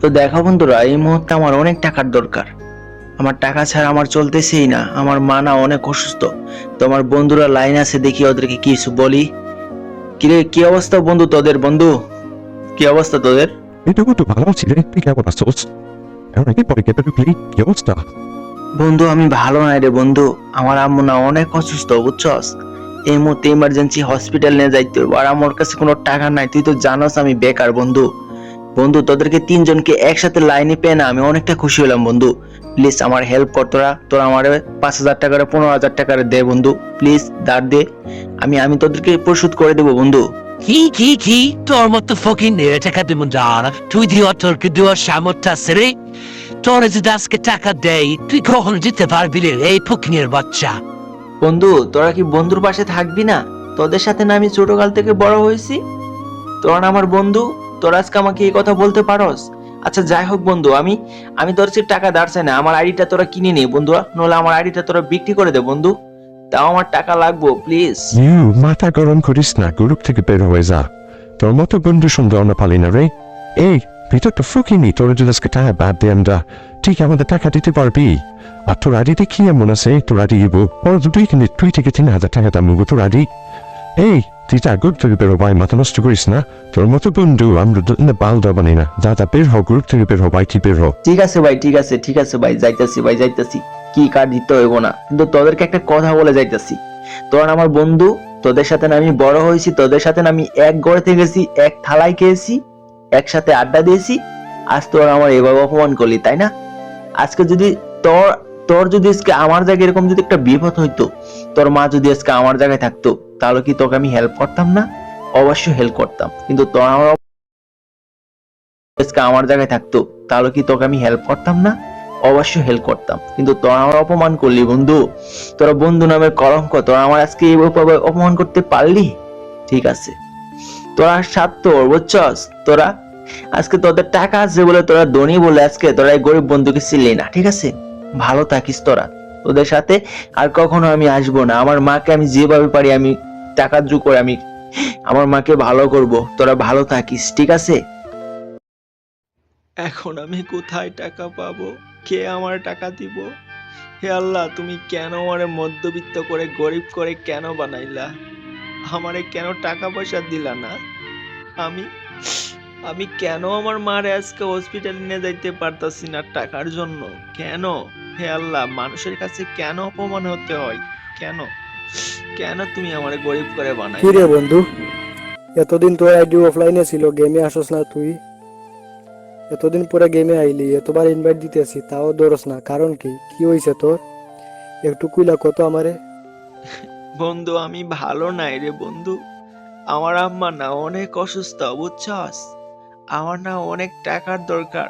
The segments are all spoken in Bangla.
তো দেখো বন্ধুরা এই মুহূর্তে আমার অনেক টাকার দরকার। আমার টাকা ছাড়া আমার চলতেছেই না আমার মা না অনেক অসুস্থ। তো আমার বন্ধুরা লাইন আছে দেখি ওদেরকে কিছু বলি। কিরে কি অবস্থা বন্ধু তোদের বন্ধু? কি অবস্থা তোদের? এটুকু তো ভালো আছি রে তুই কেমন আছোস? এখন আগে পরে কেটে ঢুকলি কি অবস্থা? বন্ধু আমি ভালো নাই রে বন্ধু। আমার আম্মু না অনেক অসুস্থ বুঝছস? এই মুহূর্তে ইমার্জেন্সি হসপিটাল নিয়ে যাইতে হবে আর আমার কাছে কোনো টাকা নাই তুই তো জানোস আমি বেকার বন্ধু। বন্ধু তোদেরকে তিনজনকে একসাথে লাইনে পেয়ে না আমি অনেকটা খুশি হলাম বন্ধু। প্লিজ আমার হেল্প কর তোরা। তোরা আমার পাঁচ হাজার টাকার পনেরো হাজার টাকার দে বন্ধু। প্লিজ দাঁড় দে। আমি আমি তোদেরকে পরিশোধ করে দেবো বন্ধু। কি কি কি? তোর মতো ফকিং নিয়ে টাকা দিব না তুই দিও তোর কি দিও সামর্থ্য আছে রে? তোর যদি আজকে টাকা দেই তুই কখনো দিতে পারবি রে এই ফকিংয়ের বাচ্চা? বন্ধু তোরা কি বন্ধুর পাশে থাকবি না? তোদের সাথে না আমি ছোটকাল থেকে বড় হয়েছি? তোরা না আমার বন্ধু? তোরা আজকে আমাকে এই কথা বলতে পারস? আচ্ছা যাই হোক বন্ধু, আমি আমি তোর চেয়ে টাকা দাঁড়ছে না, আমার আইডিটা তোরা কিনে নে বন্ধু নলে আমার আইডিটা তোরা বিক্রি করে দে বন্ধু। তাও আমার টাকা লাগবো, প্লিজ। ইউ মাথা গরম করিস না গ্রুপ থেকে বের হয়ে যা। তোর মতো বন্ধু সুন্দর না পালি না রে। এই, ভিতর তো ফুকিনি, তোর যদি আজকে টাকা বাদ দিয়ে আমরা ঠিক আমাদের টাকা দিতে পারবি। আর তোর আদিতে কি এমন আছে? তোর আদি ইবো পরে দুই কিনে তুই থেকে তিন হাজার টাকা দাম তোর আদি এই তুই গ্রুপ থেকে বেরো ভাই মাথা নষ্ট করিস না তোর মতো বন্ধু আমরা বাল দাবানি না যা বের হ গ্রুপ থেকে বের হ ভাই বের হ ঠিক আছে ভাই, ঠিক আছে ঠিক আছে ভাই, যাইতাছি ভাই, যাইতাছি। কি কার দিতে হইব না। কিন্তু তোদেরকে একটা কথা বলে যাইতাছি। তোরা আমার বন্ধু, তোদের সাথে আমি বড় হয়েছি, তোদের সাথে আমি এক গড়ে গেছি এক থালায় খেয়েছি, একসাথে আড্ডা দিয়েছি। আজ তোরা আমার এভাবে অপমান করলি, তাই না? আজকে যদি তোর তোর যদি আজকে আমার জায়গায় এরকম যদি একটা বিপদ হইতো, তোর মা যদি আজকে আমার জায়গায় থাকতো, তাহলে কি তোকে আমি হেল্প করতাম না? অবশ্যই হেল্প করতাম। কিন্তু তোর আমার আজকে আমার জায়গায় থাকতো, তাহলে কি তোকে আমি হেল্প করতাম না? অবশ্যই হেল্প করতাম। কিন্তু তোরা আমার অপমান করলি বন্ধু। তোরা বন্ধু নামের কলঙ্ক, তোরা আমার আজকে এইভাবে অপমান করতে পারলি? ঠিক আছে। তোরা স্বার্থ বুঝছস? তোরা আজকে তোদের টাকা আছে বলে তোরা ধনী বলে আজকে তোরা এই গরিব বন্ধুকে চিনলি না, ঠিক আছে? ভালো থাকিস তোরা। তোদের সাথে আর কখনো আমি আসব না। আমার মাকে আমি যেভাবে পারি আমি টাকা জু করে আমি আমার মাকে ভালো করব। তোরা ভালো থাকিস, ঠিক আছে? এখন আমি কোথায় টাকা পাবো? কে আমার টাকা দিব? হে আল্লাহ, তুমি কেন আমারে মধ্যবিত্ত করে, গরিব করে কেন বানাইলা? আমারে কেন টাকা পয়সা দিলা না? আমি আমি কেন আমার মারে আজকে হসপিটালে নিয়ে যাইতে পারতাছি না টাকার জন্য? কেন? হে আল্লাহ মানুষের কাছে কেন অপমান হতে হয়? কেন? কেন তুমি আমারে গরিব করে বানাই কি রে বন্ধু? এতদিন তোর আইডি অফলাইনে ছিল গেমে আসস না তুই। এতদিন পরে গেমে আইলি এতবার ইনভাইট দিতেছি তাও ধরস না। কারণ কি? কি হয়েছে তোর? একটু কুইলা কত আমারে? বন্ধু আমি ভালো নাই রে বন্ধু। আমার আম্মা না অনেক অসুস্থ বুঝছস? আমার না অনেক টাকার দরকার।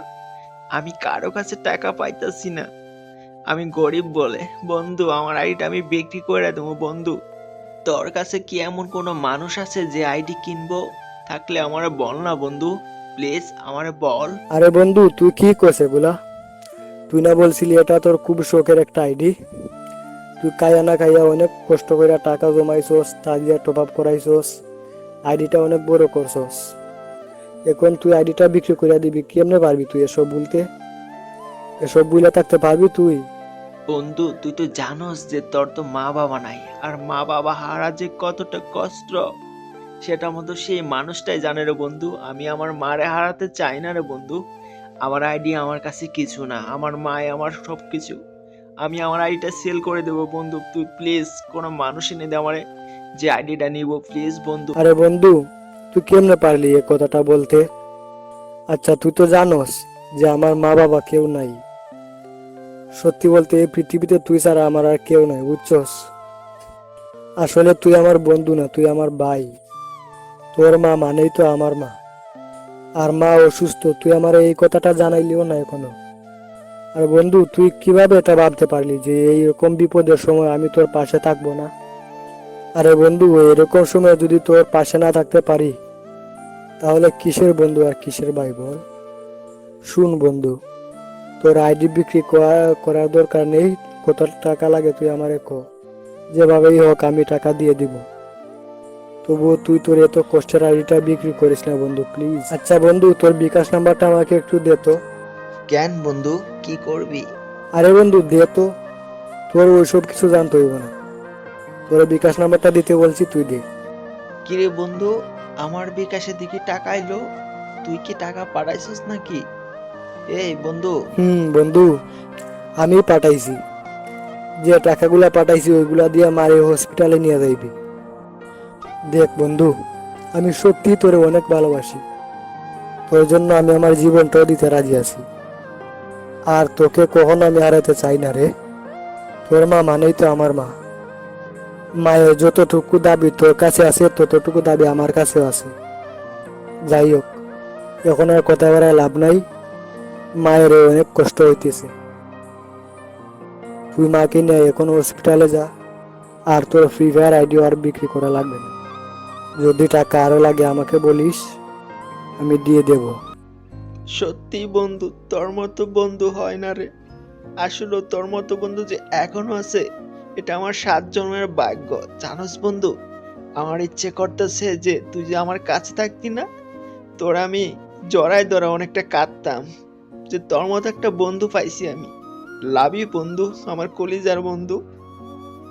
আমি কারও কাছে টাকা পাইতাছি না। আমি গরিব বলে। বন্ধু, আমার আইডিটা আমি বিক্রি করে দেবো, বন্ধু। তোর কাছে কি এমন কোনো মানুষ আছে যে আইডি কিনবো? থাকলে আমারে বল না, বন্ধু। প্লিজ, আমারে বল। আরে বন্ধু, তুই কি কইছে গুলা তুই না বলছিলি এটা তোর খুব শখের একটা আইডি? তুই কাইয়া না খাইয়া অনেক কষ্ট করে টাকা জমাইছস তা দিয়ে টপ আপ করাইছস, আইডিটা অনেক বড় করছস। এখন তুই আইডিটা বিক্রি করে দিবি, কেমনে পারবি তুই এসব বলতে? এসব বুঝলে থাকতে পারবি তুই? বন্ধু, তুই তো জানোস যে তোর তো মা বাবা নাই। আর মা বাবা হারা যে কতটা কষ্ট। সেটা মতো সেই মানুষটাই জানে রে বন্ধু, আমি আমার মারে হারাতে চাই না রে বন্ধু। আমার আইডি আমার কাছে কিছু না, আমার মাই আমার সব কিছু আমি আমার আইডিটা সেল করে দেবো বন্ধু, তুই প্লিজ কোনো মানুষ এনে দে আমারে যে আইডিটা নিব, প্লিজ বন্ধু। আরে বন্ধু, তুই কেমনে পারলি এ কথাটা বলতে? আচ্ছা তুই তো জানোস যে আমার মা বাবা কেউ নাই। সত্যি বলতে এই পৃথিবীতে তুই ছাড়া আমার আর কেউ নাই, বুঝছস? আসলে তুই আমার বন্ধু না, তুই আমার ভাই। তোর মা মানেই তো আমার মা। আর মা অসুস্থ, তুই আমার এই কথাটা জানাইলিও না এখনও। আর বন্ধু, তুই কীভাবে এটা ভাবতে পারলি যে এইরকম বিপদের সময় আমি তোর পাশে থাকব না? আরে বন্ধু এরকম সময় যদি তোর পাশে না থাকতে পারি, তাহলে কিসের বন্ধু আর কিসের ভাই বল? শুন বন্ধু তোর আইডি বিক্রি করা- করার দরকার নেই কত টাকা লাগে তুই আমারে ক। যেভাবেই হোক আমি টাকা দিয়ে দিব। তবুও তুই তোর এত কষ্টের আইডিটা বিক্রি করিস না বন্ধু প্লিজ আচ্ছা বন্ধু তোর বিকাশ নাম্বারটা আমাকে একটু দে তো। কেন বন্ধু? কি করবি? আরে বন্ধু দে তো। তোর ওইসব কিছু জানতে হইব না। তোর বিকাশ নাম্বারটা দিতে বলছি তুই দে। কিরে বন্ধু আমার বিকাশের দিকে টাকা এলো? তুই কি টাকা পাঠাইছিস নাকি? এই, বন্ধু। হুম, বন্ধু আমি পাঠাইছি। যে টাকাগুলা পাঠাইছি, ওইগুলা দিয়ে মারে হসপিটালে নিয়ে যাইবি। দেখ, বন্ধু, আমি সত্যি তোরে অনেক ভালোবাসি। তোর জন্য আমি আমার জীবনটাও দিতে রাজি আছি। আর তোকে কখনো আমি হারাতে চাই না রে। তোর মা মানেই তো আমার মা। মায়ের যতটুকু দাবি তোর কাছে আছে, ততটুকু দাবি আমার কাছেও আছে। যাই হোক, এখন আর কথা বেড়ায় লাভ নাই। মায়ের অনেক কষ্ট হইতেছে। তুই মাকে নিয়ে এখন হসপিটালে যা, আর তোর ফ্রি ফায়ার আইডি আর বিক্রি করা লাগবে না। যদি টাকা আরও লাগে আমাকে বলিস, আমি দিয়ে দেব। সত্যি বন্ধু, তোর মতো বন্ধু হয় না রে। আসলে তোর মতো বন্ধু যে এখনও আছে, এটা আমার সাত জন্মের ভাগ্য। জানোস বন্ধু, আমার ইচ্ছে করতেছে যে তুই যে আমার কাছে থাকতি না, তোর আমি জড়াই ধরা অনেকটা কাঁদতাম। যে তোর মতো একটা বন্ধু পাইছি আমি। লাভ ইউ বন্ধু, আমার কলিজার বন্ধু।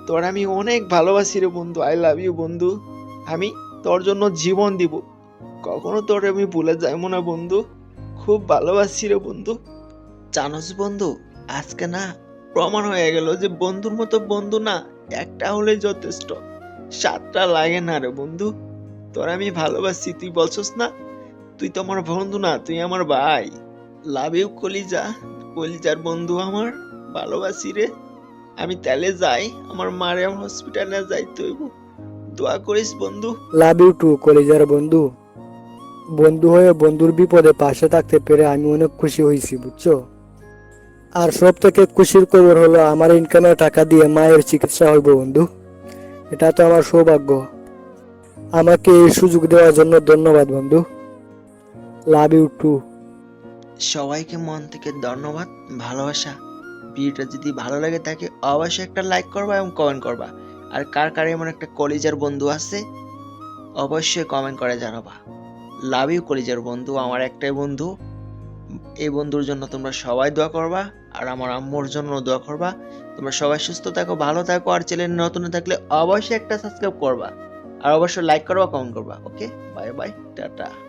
তোর আমি অনেক ভালোবাসি রে বন্ধু আই লাভ ইউ বন্ধু। আমি তোর জন্য জীবন দিব। কখনো তোর আমি ভুলে যাইবো না বন্ধু। খুব ভালোবাসি রে বন্ধু। জানোস বন্ধু, আজকে না প্রমাণ হয়ে গেল যে বন্ধুর মতো বন্ধু না একটা হলে যথেষ্ট। সাতটা লাগে না রে বন্ধু। তোর আমি ভালোবাসি, তুই বলছস না? তুই তো আমার বন্ধু না, তুই আমার ভাই। লাভ ইউ কলিজা, কলিজার বন্ধু আমার, ভালোবাসি রে। আমি তাহলে যাই, আমার মারে আমার হসপিটালে যাইতে হইব। দোয়া করিস বন্ধু। লাভ ইউ টু কলেজের বন্ধু। বন্ধু হয়ে বন্ধুর বিপদে পাশে থাকতে পেরে আমি অনেক খুশি হয়েছি, বুঝছ? আর সব থেকে খুশির খবর হলো, আমার ইনকামের টাকা দিয়ে মায়ের চিকিৎসা হইব, বন্ধু। এটা তো আমার সৌভাগ্য। আমাকে এই সুযোগ দেওয়ার জন্য ধন্যবাদ, বন্ধু। লাভ ইউ টু সবাইকে মন থেকে ধন্যবাদ, ভালোবাসা। ভিডিওটা যদি ভালো লাগে থাকে অবশ্যই একটা লাইক করবা এবং কমেন্ট করবা। আর কার কার এমন একটা কলেজের বন্ধু আছে, অবশ্যই কমেন্ট করে জানাবা। লাভ ইউ কলেজের বন্ধু, আমার একটাই বন্ধু। এই বন্ধুর জন্য তোমরা সবাই দোয়া করবা, আর আমার আম্মুর জন্য দোয়া করবা। তোমরা সবাই সুস্থ থাকো, ভালো থাকো, আর চ্যানেল নতুন থাকলে অবশ্যই একটা সাবস্ক্রাইব করবা। আর অবশ্যই লাইক করবা কমেন্ট করবা ওকে বাই বাই টাটা।